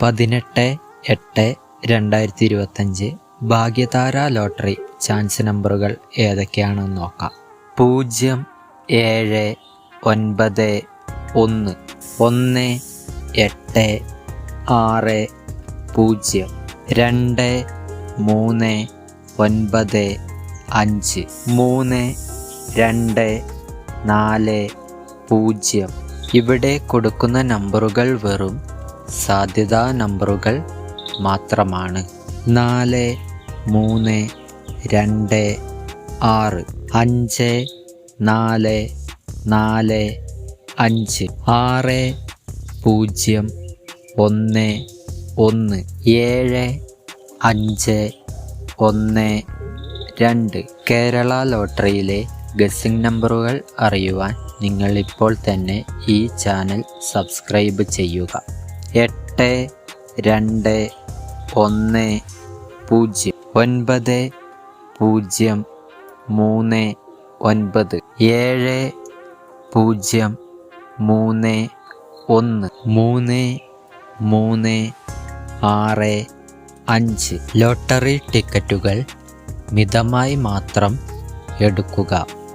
പതിനെട്ട് എട്ട് രണ്ടായിരത്തി ഇരുപത്തഞ്ച് ഭാഗ്യതാര ലോട്ടറി ചാൻസ് നമ്പറുകൾ ഏതൊക്കെയാണെന്ന് നോക്കാം. പൂജ്യം ഏഴ് ഒൻപത് ഒന്ന്. ഒന്ന് എട്ട് ആറ് പൂജ്യം. രണ്ട് മൂന്ന് ഒൻപത് അഞ്ച്. മൂന്ന് രണ്ട് നാല് പൂജ്യം. ഇവിടെ കൊടുക്കുന്ന നമ്പറുകൾ വെറും സാധ്യതാ നമ്പറുകൾ മാത്രമാണ്. നാല് മൂന്ന് രണ്ട് ആറ് അഞ്ച് നാല് നാല് അഞ്ച്. ആറ് പൂജ്യം ഒന്ന് ഒന്ന് ഏഴ് അഞ്ച് ഒന്ന് രണ്ട്. കേരള ലോട്ടറിയിലെ ഗസിംഗ് നമ്പറുകൾ അറിയുവാൻ നിങ്ങൾ ഇപ്പോൾ തന്നെ ഈ ചാനൽ സബ്സ്ക്രൈബ് ചെയ്യുക. എട്ട് രണ്ട് ഒന്ന് പൂജ്യം ഒൻപത് പൂജ്യം മൂന്ന് ഒൻപത് ഏഴ് പൂജ്യം മൂന്ന് ഒന്ന് മൂന്ന് മൂന്ന് ആറ് അഞ്ച്. ലോട്ടറി ടിക്കറ്റുകൾ മിതമായി മാത്രം എടുക്കുക.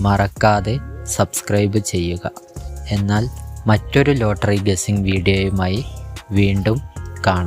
മറക്കാതെ സബ്സ്ക്രൈബ് ചെയ്യുക. എന്നാൽ മറ്റൊരു ലോട്ടറി ഗസിംഗ് വീഡിയോയുമായി വീണ്ടും കാണാം.